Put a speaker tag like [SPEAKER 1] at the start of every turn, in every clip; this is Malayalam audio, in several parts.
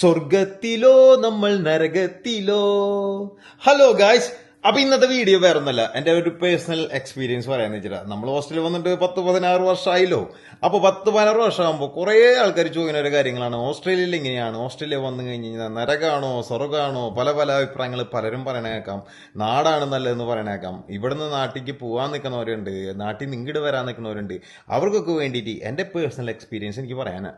[SPEAKER 1] സ്വർഗത്തിലോ നമ്മൾ നരകത്തിലോ? ഹലോ ഗായ്സ് അപ്പൊ ഇന്നത്തെ വീഡിയോ വേറെ ഒന്നല്ല എന്റെ ഒരു പേഴ്സണൽ എക്സ്പീരിയൻസ് പറയാന്ന് വെച്ചിട്ടാ. നമ്മൾ ഹോസ്റ്റലിൽ വന്നിട്ട് പത്ത് പതിനാറ് വർഷമായില്ലോ അപ്പൊ പത്ത് പതിനാറ് വർഷമാകുമ്പോൾ കുറെ ആൾക്കാർ ചോദിക്കുന്ന ഒരു കാര്യങ്ങളാണ്. ഓസ്ട്രേലിയയിൽ എങ്ങനെയാണ് ഓസ്ട്രേലിയ വന്നു കഴിഞ്ഞ് കഴിഞ്ഞാൽ നരകാണോ സ്വർഗാണോ? പല പല അഭിപ്രായങ്ങൾ പലരും പറയണേക്കാം. നാടാണ് നല്ലതെന്ന് പറയണേക്കാം. ഇവിടുന്ന് നാട്ടിലേക്ക് പോകാൻ നിൽക്കുന്നവരുണ്ട്. നാട്ടിൽ നിന്ന് ഇങ്ങോട്ട് വരാൻ നിൽക്കുന്നവരുണ്ട്. അവർക്കൊക്കെ വേണ്ടിയിട്ട് എന്റെ പേഴ്സണൽ എക്സ്പീരിയൻസ് എനിക്ക് പറയാനാ.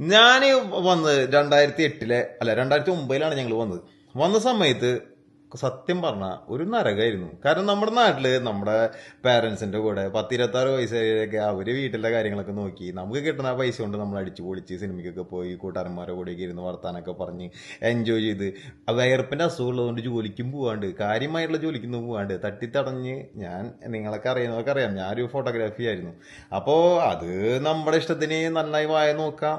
[SPEAKER 1] ഞാൻ വന്നത് രണ്ടായിരത്തി എട്ടിലെ അല്ല രണ്ടായിരത്തി ഒമ്പതിലാണ് ഞങ്ങൾ വന്നത്. വന്ന സമയത്ത് സത്യം പറഞ്ഞ ഒരു നരകമായിരുന്നു കാരണം നമ്മുടെ നാട്ടിൽ നമ്മുടെ പേരൻസിന്റെ കൂടെ പത്തിരുപത്തി ആറ് വയസ്സൊക്കെ അവർ വീട്ടിലെ കാര്യങ്ങളൊക്കെ നോക്കി. നമുക്ക് കിട്ടുന്ന പൈസ കൊണ്ട് നമ്മൾ അടിച്ചു പൊളിച്ച് സിനിമയ്ക്കൊക്കെ പോയി കൂട്ടുകാരന്മാരെ കൂടെയൊക്കെ ഇരുന്ന് വർത്താനൊക്കെ പറഞ്ഞ് എൻജോയ് ചെയ്ത്. ആ വയർപ്പിന്റെ അസുഖം ഉള്ളതുകൊണ്ട് ജോലിക്കും പോവാണ്ട്. കാര്യമായിട്ടുള്ള ജോലിക്കൊന്നും പോവാണ്ട്. തട്ടിത്തടഞ്ഞ് ഞാൻ നിങ്ങളൊക്കെ അറിയുന്നതൊക്കെ അറിയാം. ഞാനൊരു ഫോട്ടോഗ്രാഫി ആയിരുന്നു. അപ്പോൾ അത് നമ്മുടെ ഇഷ്ടത്തിന് നന്നായി വായ നോക്കാം.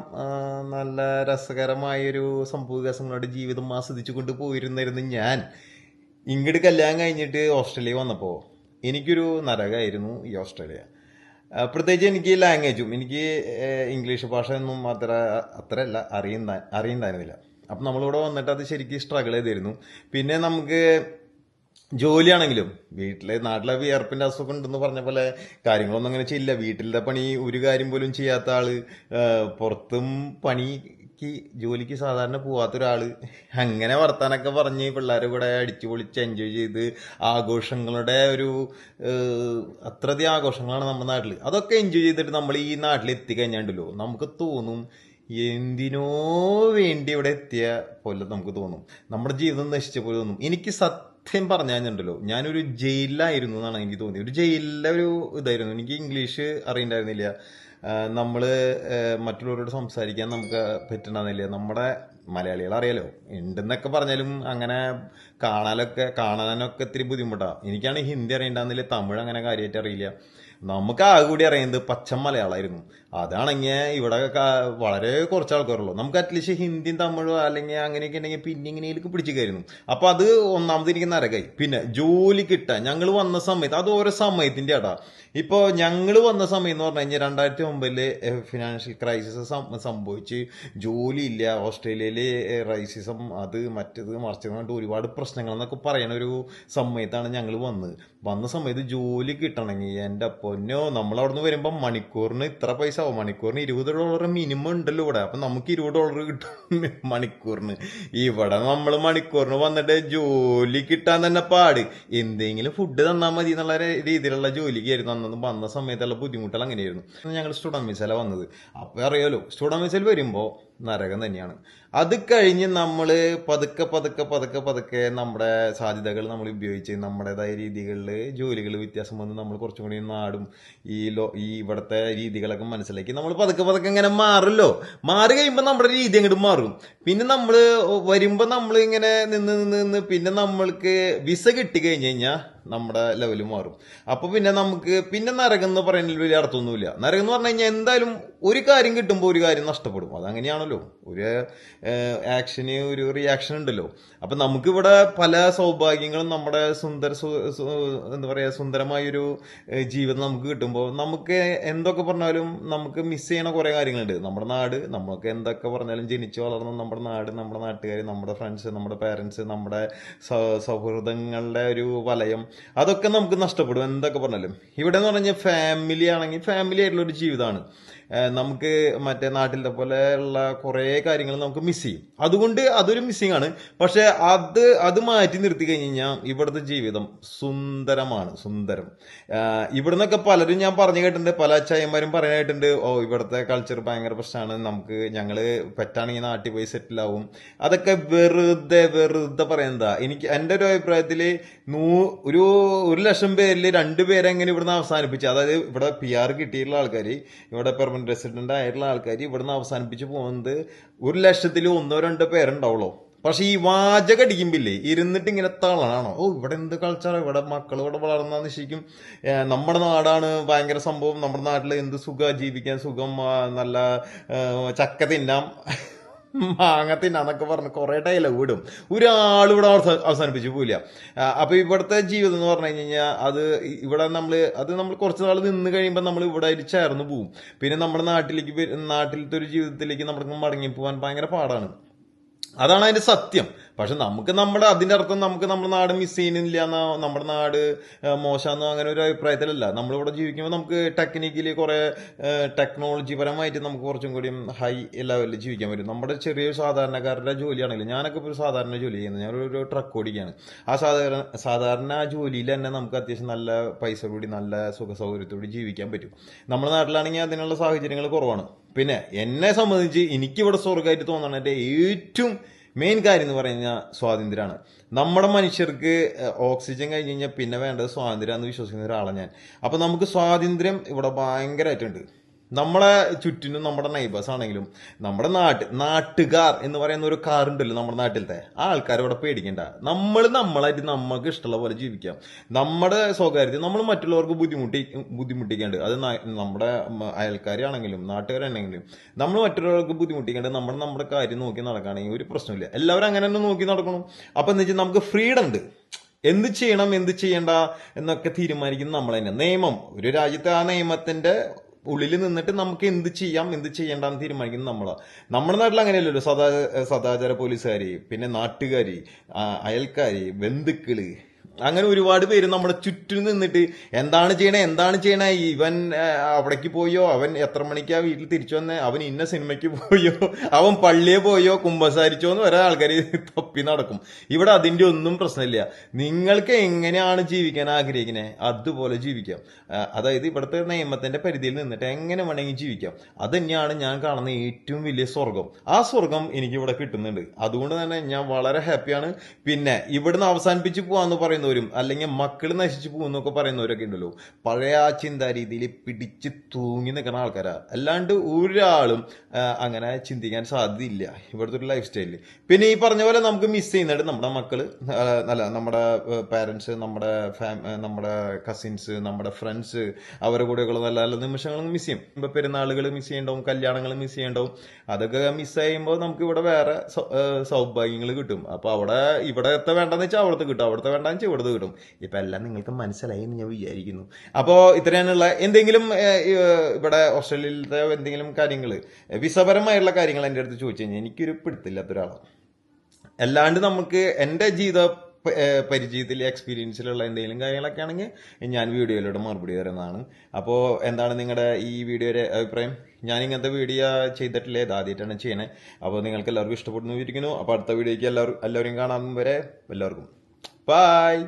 [SPEAKER 1] നല്ല രസകരമായൊരു സംഭവ വികാസങ്ങളുടെ ജീവിതം ആസ്വദിച്ചു കൊണ്ട് പോയിരുന്നായിരുന്നു ഞാൻ. ഇങ്ങോട്ട് കല്യാണം കഴിഞ്ഞിട്ട് ഓസ്ട്രേലിയ വന്നപ്പോൾ എനിക്കൊരു നരകമായിരുന്നു ഈ ഓസ്ട്രേലിയ. പ്രത്യേകിച്ച് എനിക്ക് ലാംഗ്വേജും എനിക്ക് ഇംഗ്ലീഷ് ഭാഷ ഒന്നും അത്ര അത്രയല്ല അറിയുന്ന അറിയുന്നതായിരുന്നില്ല അപ്പം നമ്മളിവിടെ വന്നിട്ട് അത് ശരിക്കും സ്ട്രഗിൾ ചെയ്തിരുന്നു. പിന്നെ നമുക്ക് ജോലിയാണെങ്കിലും വീട്ടിലെ നാട്ടിലെ വിയർപ്പിന്റെ അസുഖം ഉണ്ടെന്ന് പറഞ്ഞ പോലെ കാര്യങ്ങളൊന്നും അങ്ങനെ ചെയ്യില്ല. വീട്ടിലെ പണി ഒരു കാര്യം പോലും ചെയ്യാത്ത ആൾ പുറത്തും പണിക്ക് ജോലിക്ക് ജോലിക്ക് സാധാരണ പോവാത്ത ഒരാൾ അങ്ങനെ വർത്താനൊക്കെ പറഞ്ഞ് പിള്ളേരെ കൂടെ അടിച്ചു പൊളിച്ച് എൻജോയ് ചെയ്ത് ആഘോഷങ്ങളുടെ ഒരു അത്രയധികം ആഘോഷങ്ങളാണ് നമ്മുടെ നാട്ടിൽ അതൊക്കെ എൻജോയ് ചെയ്തിട്ട് നമ്മൾ ഈ നാട്ടിൽ എത്തിക്കഴിഞ്ഞാണ്ടല്ലോ നമുക്ക് തോന്നും എന്തിനോ വേണ്ടി ഇവിടെ എത്തിയ പോലെ നമുക്ക് തോന്നും. നമ്മുടെ ജീവിതം നശിച്ച പോലെ തോന്നും. എനിക്ക് സത്യം പറഞ്ഞാലുണ്ടല്ലോ ഞാനൊരു ജയിലിലായിരുന്നു എന്നാണ് എനിക്ക് തോന്നിയത്. ഒരു ജയിലിലെ ഒരു ഇതായിരുന്നു. എനിക്ക് ഇംഗ്ലീഷ് അറിയണ്ടായിരുന്നില്ല. നമ്മൾ മറ്റുള്ളവരോട് സംസാരിക്കാൻ നമുക്ക് പറ്റണമെന്നില്ല നമ്മുടെ മലയാളികൾ അറിയാലോ. ഉണ്ടെന്നൊക്കെ പറഞ്ഞാലും അങ്ങനെ കാണാനൊക്കെ കാണാനൊക്കെ ഇത്തിരി ബുദ്ധിമുട്ടാണ് എനിക്കാണ് ഹിന്ദി അറിയണ്ടെന്നില്ല തമിഴ് അങ്ങനെ കാര്യമായിട്ട് അറിയില്ല. നമുക്ക് ആകെ കൂടി അറിയുന്നത് പച്ച മലയാളമായിരുന്നു അതാണെങ്കിൽ ഇവിടെ വളരെ കുറച്ച് ആൾക്കാരുള്ളൂ നമുക്ക് അറ്റ്ലീസ്റ്റ് ഹിന്ദിയും തമിഴും അല്ലെങ്കിൽ അങ്ങനെയൊക്കെ ഉണ്ടെങ്കിൽ പിന്നെ ഇങ്ങനെയൊക്കെ കയറുന്നു അപ്പൊ അത് ഒന്നാമത് എനിക്ക് നരകായി. പിന്നെ ജോലി കിട്ടാൻ. ഞങ്ങൾ വന്ന സമയത്ത് അത് ഓരോ സമയത്തിന്റെ ആടാ. ഇപ്പൊ ഞങ്ങൾ വന്ന സമയം എന്ന് പറഞ്ഞു കഴിഞ്ഞാൽ രണ്ടായിരത്തി ഒമ്പതിൽ ഫിനാൻഷ്യൽ ക്രൈസിസ് സംഭവിച്ച് ജോലിയില്ല. ഓസ്ട്രേലിയയിലെ റൈസിസം അത് മറ്റത് മറിച്ചത് കൊണ്ട് ഒരുപാട് പ്രശ്നങ്ങൾ എന്നൊക്കെ പറയണ ഒരു സമയത്താണ് ഞങ്ങൾ വന്നത്. വന്ന സമയത്ത് ജോലി കിട്ടണമെങ്കിൽ എന്റെ പൊന്നോ നമ്മൾ അവിടെ വരുമ്പോൾ മണിക്കൂറിന് ഇത്ര പൈസ ആവും. മണിക്കൂറിന് ഇരുപത് ഡോളർ മിനിമം ഉണ്ടല്ലോ ഇവിടെ. അപ്പം നമുക്ക് ഇരുപത് ഡോളർ കിട്ടും മണിക്കൂറിന്. ഇവിടെ നമ്മൾ മണിക്കൂറിന് വന്നിട്ട് ജോലി കിട്ടാൻ തന്നെ പാട്. എന്തെങ്കിലും ഫുഡ് തന്നാൽ മതി എന്നുള്ള രീതിയിലുള്ള ജോലിക്കായിരുന്നു അന്നൊന്നും വന്ന സമയത്തുള്ള ബുദ്ധിമുട്ടുകൾ അങ്ങനെയായിരുന്നു. ഞങ്ങൾ സ്റ്റുഡന്റ് വിസല വന്നത്. അപ്പോൾ അറിയാലോ സ്റ്റുഡന്റ് വിസയിൽ വരുമ്പോൾ നരകം തന്നെയാണ്. അത് കഴിഞ്ഞ് നമ്മൾ പതുക്കെ പതുക്കെ പതുക്കെ പതുക്കെ നമ്മുടെ സാധ്യതകൾ നമ്മൾ ഉപയോഗിച്ച് നമ്മുടേതായ രീതികളിൽ ജോലികൾ വ്യത്യാസം വന്ന് നമ്മൾ കുറച്ചും കൂടി നാടും ഈ ലോ ഈ ഇവിടുത്തെ രീതികളൊക്കെ മനസ്സിലാക്കി നമ്മൾ പതുക്കെ പതുക്കെ ഇങ്ങനെ മാറുമല്ലോ മാറി കഴിയുമ്പോൾ നമ്മുടെ രീതി അങ്ങോട്ട് മാറും. പിന്നെ നമ്മൾ വരുമ്പോൾ നമ്മൾ ഇങ്ങനെ നിന്ന് നിന്ന് നിന്ന് പിന്നെ നമ്മൾക്ക് വിസ കിട്ടി കഴിഞ്ഞ് കഴിഞ്ഞാൽ നമ്മുടെ ലെവൽ മാറും. അപ്പൊ പിന്നെ നമുക്ക് പിന്നെ നരകം എന്ന് പറയുന്നതിൽ വലിയ അർത്ഥമൊന്നുമില്ല. നരകം എന്ന് പറഞ്ഞു കഴിഞ്ഞാൽ എന്തായാലും ഒരു കാര്യം കിട്ടുമ്പോൾ ഒരു കാര്യം നഷ്ടപ്പെടും. അതങ്ങനെയാണല്ലോ. ഒരു ആക്ഷന് ഒരു റിയാക്ഷൻ ഉണ്ടല്ലോ. അപ്പൊ നമുക്കിവിടെ പല സൗഭാഗ്യങ്ങളും നമ്മുടെ സുന്ദര എന്താ പറയാ സുന്ദരമായൊരു ജീവിതം നമുക്ക് കിട്ടുമ്പോൾ നമുക്ക് എന്തൊക്കെ പറഞ്ഞാലും നമുക്ക് മിസ് ചെയ്യണ കുറേ കാര്യങ്ങളുണ്ട്. നമ്മുടെ നാട് നമുക്ക് എന്തൊക്കെ പറഞ്ഞാലും ജനിച്ചു വളർന്ന നമ്മുടെ നാട് നമ്മുടെ നാട്ടുകാർ നമ്മുടെ ഫ്രണ്ട്സ് നമ്മുടെ പാരൻസ് നമ്മുടെ സൗഹൃദങ്ങളുടെ ഒരു വലയം അതൊക്കെ നമുക്ക് നഷ്ടപ്പെടും. എന്തൊക്കെ പറഞ്ഞാലും. ഇവിടെ എന്ന് പറഞ്ഞാൽ ഫാമിലി ആണെങ്കിൽ ഫാമിലി ആയിട്ടുള്ള ഒരു ജീവിതമാണ് നമുക്ക് മറ്റേ നാട്ടിലത്തെ പോലെ ഉള്ള കുറേ കാര്യങ്ങൾ നമുക്ക് മിസ് ചെയ്യും. അതുകൊണ്ട് അതൊരു മിസ്സിംഗ് ആണ്. പക്ഷേ അത് അത് മാറ്റി നിർത്തി കഴിഞ്ഞ് കഴിഞ്ഞാൽ ഇവിടുത്തെ ജീവിതം സുന്ദരമാണ് സുന്ദരം. ഇവിടെ ഇവിടുന്നൊക്കെ പലരും ഞാൻ പറഞ്ഞു കേട്ടിട്ടുണ്ട്. പല അച്ചായന്മാരും പറയാനായിട്ടുണ്ട് ഓ ഇവിടുത്തെ കൾച്ചർ ഭയങ്കര പ്രശ്നമാണ്. നമുക്ക് ഞങ്ങൾ പറ്റാണെങ്കിൽ നാട്ടിൽ പോയി സെറ്റിൽ ആവും. അതൊക്കെ വെറുതെ വെറുതെ പറയുന്നതാ എനിക്ക് എന്റെ ഒരു അഭിപ്രായത്തിൽ നൂ ഒരു ഒരു ലക്ഷം പേരിൽ രണ്ടുപേരെ എങ്ങനെ ഇവിടുന്ന് അവസാനിപ്പിച്ചു? അതായത് ഇവിടെ പി ആർ കിട്ടിയിട്ടുള്ള ആൾക്കാർ ഇവിടെ പെർമനന്റ് റെസിഡന്റ് ആയിട്ടുള്ള ആൾക്കാർ ഇവിടുന്ന് അവസാനിപ്പിച്ച് പോകുന്നത് ഒരു ലക്ഷത്തിൽ ഒന്നോ രണ്ടോ പേരുണ്ടാവുള്ളൂ. പക്ഷെ ഈ വാചക അടിക്കുമ്പില്ലേ? ഇരുന്നിട്ട് ഇങ്ങനെ തളണാണോ? ഓ ഇവിടെ എന്ത് കൾച്ചറാണ് ഇവിടെ മക്കൾ ഇവിടെ വളർന്നാൽ ശരിക്കും? നമ്മുടെ നാടാണ് ഭയങ്കര സംഭവം. നമ്മുടെ നാട്ടിൽ എന്ത് സുഖ ജീവിക്കാൻ? സുഖം നല്ല ചക്ക തിന്നാം. മാങ്ങ തിന്നാന്നൊക്കെ പറഞ്ഞ് കുറെ ഡയലോഗ് വിടും ഒരാൾ ഇവിടെ അവസാനിപ്പിച്ചു പോയില്ല അപ്പൊ ഇവിടുത്തെ ജീവിതം എന്ന് പറഞ്ഞു കഴിഞ്ഞാൽ അത് ഇവിടെ നമ്മൾ അത് നമ്മൾ കുറച്ച് നാൾ നിന്ന് കഴിയുമ്പോൾ നമ്മൾ ഇവിടെ ആയിട്ട് ചേർന്ന് പോവും. പിന്നെ നമ്മുടെ നാട്ടിലേക്ക് നാട്ടിലത്തെ ഒരു ജീവിതത്തിലേക്ക് നമുക്ക് മടങ്ങി പോകാൻ ഭയങ്കര പാടാണ്. അതാണ് അതിന്റെ സത്യം. പക്ഷെ നമുക്ക് നമ്മുടെ അതിന്റെ അർത്ഥം നമുക്ക് നമ്മുടെ നാട് മിസ് ചെയ്യുന്നില്ല എന്നോ നമ്മുടെ നാട് മോശമെന്നോ അങ്ങനെ ഒരു അഭിപ്രായത്തിലല്ല. നമ്മളിവിടെ ജീവിക്കുമ്പോൾ നമുക്ക് ടെക്നിക്കലി കുറെ ടെക്നോളജി പരമായിട്ട് നമുക്ക് കുറച്ചും കൂടി ഹൈ ലെവലിൽ ജീവിക്കാൻ പറ്റും. നമ്മുടെ ചെറിയ സാധാരണക്കാരുടെ ജോലിയാണെങ്കിലും ഞാനൊക്കെ ഒരു സാധാരണ ജോലി ചെയ്യുന്നത്. ഞാനൊരു ട്രക്ക് ഓടിക്കുകയാണ്. ആ സാധാരണ സാധാരണ ജോലിയിൽ തന്നെ നമുക്ക് അത്യാവശ്യം നല്ല പൈസ കൂടി നല്ല സുഖ സൗകര്യത്തോടെ ജീവിക്കാൻ പറ്റും. നമ്മുടെ നാട്ടിലാണെങ്കിൽ അതിനുള്ള സാഹചര്യങ്ങൾ കുറവാണ്. പിന്നെ എന്നെ സംബന്ധിച്ച് എനിക്കിവിടെ സ്വർഗമായിട്ട് തോന്നുന്നത് എന്റെ ഏറ്റവും മെയിൻ കാര്യം എന്ന് പറഞ്ഞു കഴിഞ്ഞാൽ സ്വാതന്ത്ര്യമാണ്. നമ്മുടെ മനുഷ്യർക്ക് ഓക്സിജൻ കഴിഞ്ഞ് കഴിഞ്ഞാൽ പിന്നെ വേണ്ടത് സ്വാതന്ത്ര്യം എന്ന് വിശ്വസിക്കുന്ന ഒരാളാണ് ഞാൻ. അപ്പോൾ നമുക്ക് സ്വാതന്ത്ര്യം ഇവിടെ ഭയങ്കരമായിട്ടുണ്ട് നമ്മളെ ചുറ്റിനും നമ്മുടെ നൈബേഴ്സ് ആണെങ്കിലും നമ്മുടെ നാട്ട് നാട്ടുകാർ എന്ന് പറയുന്ന ഒരു കാർ ഉണ്ടല്ലോ നമ്മുടെ നാട്ടിലത്തെ. ആ ആൾക്കാരെ ഇവിടെ പേടിക്കണ്ട. നമ്മൾ നമ്മളായിട്ട് നമുക്ക് ഇഷ്ടമുള്ള പോലെ ജീവിക്കാം. നമ്മുടെ സ്വകാര്യത നമ്മൾ മറ്റുള്ളവർക്ക് ബുദ്ധിമുട്ടി ബുദ്ധിമുട്ടിക്കേണ്ടത്. അത് നമ്മുടെ അയൽക്കാരാണെങ്കിലും നാട്ടുകാരാണെങ്കിലും നമ്മൾ മറ്റുള്ളവർക്ക് ബുദ്ധിമുട്ടിക്കേണ്ടത് നമ്മൾ നമ്മുടെ കാര്യം നോക്കി നടക്കുകയാണെങ്കിൽ ഒരു പ്രശ്നമില്ല എല്ലാവരും അങ്ങനെ തന്നെ നോക്കി നടക്കണം. അപ്പൊ എന്ന് വെച്ചാൽ നമുക്ക് ഫ്രീഡം ഉണ്ട്. എന്ത് ചെയ്യണം എന്ത് ചെയ്യണ്ട എന്നൊക്കെ തീരുമാനിക്കുന്നത് നമ്മൾ തന്നെ. നിയമം. ഒരു രാജ്യത്തെ ആ നിയമത്തിന്റെ ഉള്ളിൽ നിന്നിട്ട് നമുക്ക് എന്ത് ചെയ്യാം എന്ത് ചെയ്യണ്ടെന്ന് തീരുമാനിക്കുന്നത് നമ്മളാണ് നമ്മുടെ നാട്ടിൽ അങ്ങനെയല്ലല്ലോ. സദാ സദാചാര പോലീസുകാർ പിന്നെ നാട്ടുകാർ അയൽക്കാർ ബന്ധുക്കൾ അങ്ങനെ ഒരുപാട് പേര് നമ്മുടെ ചുറ്റും നിന്നിട്ട് എന്താണ് ചെയ്യണേ എന്താണ് ചെയ്യണേ ഇവൻ അവിടേക്ക് പോയോ അവൻ എത്ര മണിക്കാ വീട്ടിൽ തിരിച്ചു വന്നേ അവൻ ഇന്ന സിനിമയ്ക്ക് പോയോ അവൻ പള്ളിയെ പോയോ കുമ്പസാരിച്ചോ എന്ന് വരെ ആൾക്കാർ തപ്പി നടക്കും. ഇവിടെ അതിന്റെ ഒന്നും പ്രശ്നമില്ല. നിങ്ങൾക്ക് എങ്ങനെയാണ് ജീവിക്കാൻ ആഗ്രഹിക്കുന്നത് അതുപോലെ ജീവിക്കാം. അതായത് ഇവിടുത്തെ നിയമത്തിന്റെ പരിധിയിൽ നിന്നിട്ട് എങ്ങനെ വേണമെങ്കിൽ ജീവിക്കാം. തന്നെയാണ് ഞാൻ കാണുന്ന ഏറ്റവും വലിയ സ്വർഗം ആ സ്വർഗം എനിക്ക് ഇവിടെ കിട്ടുന്നുണ്ട്. അതുകൊണ്ട് തന്നെ ഞാൻ വളരെ ഹാപ്പിയാണ് പിന്നെ ഇവിടുന്ന് അവസാനിപ്പിച്ച് പോവാന്ന് പറയുന്നവരും അല്ലെങ്കിൽ മക്കൾ നശിച്ചു പോകുന്നൊക്കെ പറയുന്നവരൊക്കെ ഉണ്ടല്ലോ. പഴയ ആ ചിന്താ രീതിയിൽ പിടിച്ച് തൂങ്ങി നിൽക്കുന്ന ആൾക്കാരാ. അല്ലാണ്ട് ഒരാളും അങ്ങനെ ചിന്തിക്കാൻ സാധ്യതയില്ല. ഇവിടുത്തെ ഒരു ലൈഫ് സ്റ്റൈലിൽ പിന്നെ ഈ പറഞ്ഞ പോലെ നമുക്ക് മിസ് ചെയ്യുന്നുണ്ട് നമ്മുടെ മക്കൾ അല്ല നമ്മുടെ പാരൻസ് നമ്മുടെ ഫാമ നമ്മുടെ കസിൻസ് നമ്മുടെ ഫ്രണ്ട്സ് അവരുടെ കൂടെയുള്ള നല്ല നല്ല നിമിഷങ്ങൾ മിസ് ചെയ്യും. ഇപ്പം പെരുന്നാളുകൾ മിസ് ചെയ്യണ്ടാവും കല്യാണങ്ങൾ മിസ് ചെയ്യണ്ടാവും അതൊക്കെ മിസ് ചെയ്യുമ്പോൾ നമുക്ക് ഇവിടെ വേറെ സൗഭാഗ്യങ്ങൾ കിട്ടും. അപ്പോൾ അവിടെ ഇവിടത്തെ വേണ്ടെന്ന് വെച്ചാൽ അവിടുത്തെ കിട്ടും. അവിടുത്തെ വേണ്ടെന്ന് വെച്ചാൽ ഇവിടുത്തെ കിട്ടും. ഇപ്പം എല്ലാം നിങ്ങൾക്ക് മനസ്സിലായി എന്ന് ഞാൻ വിചാരിക്കുന്നു. അപ്പോൾ ഇത്രയാണുള്ള എന്തെങ്കിലും ഇവിടെ ഓസ്ട്രേലിയയിലത്തെ എന്തെങ്കിലും കാര്യങ്ങൾ വിസപരമായിട്ടുള്ള കാര്യങ്ങൾ എന്റെ അടുത്ത് ചോദിച്ചു കഴിഞ്ഞാൽ എനിക്കൊരു പിടുത്തില്ലാത്ത ഒരാളാണ് അല്ലാണ്ട് നമുക്ക് എന്റെ ജീവിത പരിചയത്തിൽ എക്സ്പീരിയൻസിലുള്ള എന്തെങ്കിലും കാര്യങ്ങളൊക്കെ ആണെങ്കിൽ ഞാൻ വീഡിയോയിലൂടെ മറുപടി തരുന്നതാണ്. അപ്പോൾ എന്താണ് നിങ്ങളുടെ ഈ വീഡിയോയുടെ അഭിപ്രായം? ഞാൻ ഇങ്ങനത്തെ വീഡിയോ ചെയ്തിട്ടില്ല? ഇത് ആദ്യമായിട്ടാണ് ചെയ്യണേ അപ്പോൾ നിങ്ങൾക്ക് എല്ലാവർക്കും ഇഷ്ടപ്പെടുന്നു വിചാരിക്കുന്നു. അപ്പോൾ അടുത്ത വീഡിയോയ്ക്ക് എല്ലാവരും എല്ലാവരും കാണാൻ വരെ. എല്ലാവർക്കും. Bye.